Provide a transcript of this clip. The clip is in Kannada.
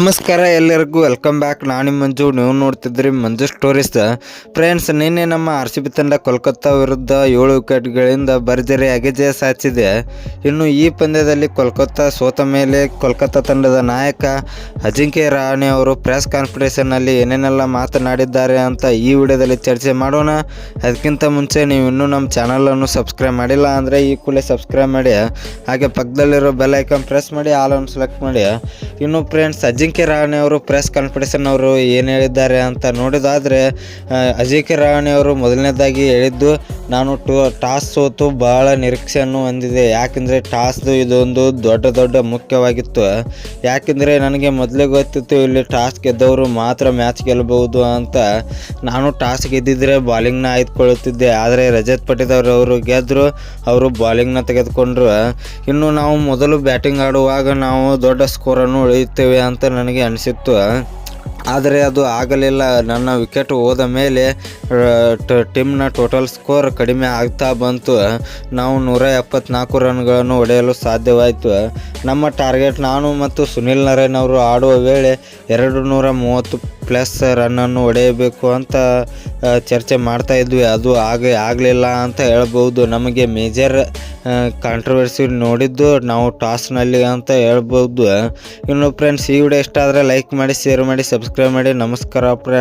ನಮಸ್ಕಾರ ಎಲ್ಲರಿಗೂ ವೆಲ್ಕಮ್ ಬ್ಯಾಕ್ ನಾನು ಮಂಜು, ನೀವು ನೋಡ್ತಿದ್ರಿ ಮಂಜು ಸ್ಟೋರೀಸ್ ಫ್ರೆಂಡ್ಸ್ ನಿನ್ನೆ ನಮ್ಮ ಆರ್ ಸಿ ಬಿ ತಂಡ ಕೋಲ್ಕತ್ತಾ ವಿರುದ್ಧ ಏಳು ವಿಕೆಟ್ಗಳಿಂದ ಭರ್ಜರಿಯಾಗಿ ಜಯ ಸಾಧಿಸಿದೆ. ಇನ್ನು ಈ ಪಂದ್ಯದಲ್ಲಿ ಕೋಲ್ಕತ್ತಾ ಸೋತ ಮೇಲೆ ಕೋಲ್ಕತ್ತಾ ತಂಡದ ನಾಯಕ ಅಜಿಂಕ್ಯ ರಾಣೆ ಅವರು ಪ್ರೆಸ್ ಕಾನ್ಫರೆನ್ಸ್ನಲ್ಲಿ ಏನೇನೆಲ್ಲ ಮಾತನಾಡಿದ್ದಾರೆ ಅಂತ ಈ ವಿಡಿಯೋದಲ್ಲಿ ಚರ್ಚೆ ಮಾಡೋಣ. ಅದಕ್ಕಿಂತ ಮುಂಚೆ ನೀವು ಇನ್ನೂ ನಮ್ಮ ಚಾನಲನ್ನು ಸಬ್ಸ್ಕ್ರೈಬ್ ಮಾಡಿಲ್ಲ ಅಂದರೆ ಈ ಕೂಡಲೇ ಸಬ್ಸ್ಕ್ರೈಬ್ ಮಾಡಿ. ಹಾಗೆ ಪಕ್ಕದಲ್ಲಿರೋ ಬೆಲ್ ಐಕಾನ್ ಪ್ರೆಸ್ ಮಾಡಿ ಆಲನ್ನು ಸೆಲೆಕ್ಟ್ ಮಾಡಿ. ಇನ್ನು ಫ್ರೆಂಡ್ಸ್ ಅಜಿಂಕ್ಯ ರಾಣೆ ಅವರು ಪ್ರೆಸ್ ಕಾನ್ಫರೆನ್ಸ್ ಅವರು ಏನು ಹೇಳಿದ್ದಾರೆ ಅಂತ ನೋಡೋದಾದರೆ ಅಜಿಂಕ್ಯ ರಹಾನೆ ಅವರು ಮೊದಲನೇದಾಗಿ ಹೇಳಿದ್ದು ನಾನು ಟು, ಟಾಸ್ ಸೋತು ಬಹಳ ನಿರೀಕ್ಷೆಯನ್ನು ಹೊಂದಿದೆ. ಯಾಕೆಂದರೆ ಟಾಸ್ದು ಇದೊಂದು ದೊಡ್ಡ ದೊಡ್ಡ ಮುಖ್ಯವಾಗಿತ್ತು. ಯಾಕೆಂದರೆ ನನಗೆ ಮೊದಲೇ ಗೊತ್ತಿತ್ತು ಇಲ್ಲಿ ಟಾಸ್ ಗೆದ್ದವರು ಮಾತ್ರ ಮ್ಯಾಚ್ ಗೆಲ್ಲಬಹುದು ಅಂತ. ನಾನು ಟಾಸ್ ಗೆದ್ದಿದ್ರೆ ಬಾಲಿಂಗ್ನ ಆಯ್ದುಕೊಳ್ಳುತ್ತಿದ್ದೆ. ಆದರೆ ರಜತ್ ಪಟಿದಾರ್ ಅವರು ಗೆದ್ದರು ಅವರು ಬಾಲಿಂಗ್ನ ತೆಗೆದುಕೊಂಡ್ರು. ಇನ್ನು ನಾವು ಮೊದಲು ಬ್ಯಾಟಿಂಗ್ ಆಡುವಾಗ ನಾವು ದೊಡ್ಡ ಸ್ಕೋರನ್ನು ಉಳಿಯುತ್ತೇವೆ ಅಂತ ನನಗೆ ಅನಿಸಿತ್ತು. ಆದರೆ ಅದು ಆಗಲಿಲ್ಲ. ನನ್ನ ವಿಕೆಟ್ ಹೋದ ಮೇಲೆ ಟೀಮ್ನ ಟೋಟಲ್ ಸ್ಕೋರ್ ಕಡಿಮೆ ಆಗ್ತಾ ಬಂತು. ನಾವು ನೂರ ಎಪ್ಪತ್ನಾಲ್ಕು ರನ್ಗಳನ್ನು ಹೊಡೆಯಲು ಸಾಧ್ಯವಾಯಿತು. ನಮ್ಮ ಟಾರ್ಗೆಟ್ ನಾನು ಮತ್ತು ಸುನಿಲ್ ನರೇನ್ ಅವರು ಆಡುವ ವೇಳೆ ಎರಡು ನೂರ ಮೂವತ್ತು ಪ್ಲಸ್ ರನ್ನನ್ನು ಹೊಡೆಯಬೇಕು ಅಂತ ಚರ್ಚೆ ಮಾಡ್ತಾ ಇದ್ವಿ. ಅದು ಆಗ ಆಗಲಿಲ್ಲ ಅಂತ ಹೇಳ್ಬೋದು. ನಮಗೆ ಮೇಜರ್ ಕಾಂಟ್ರವರ್ಸಿ ನೋಡಿದ್ದು ನಾವು ಟಾಸ್ನಲ್ಲಿ ಅಂತ ಹೇಳ್ಬೋದು. ಇನ್ನು ಫ್ರೆಂಡ್ಸ್ ಈ ವಿಡಿಯೋ ಇಷ್ಟ ಆದರೆ ಲೈಕ್ ಮಾಡಿ ಶೇರ್ ಮಾಡಿ ಸಬ್ಸ್ಕ್ರೈಬ್ ಮಾಡಿ. ನಮಸ್ಕಾರ ಫ್ರೆಂಡ್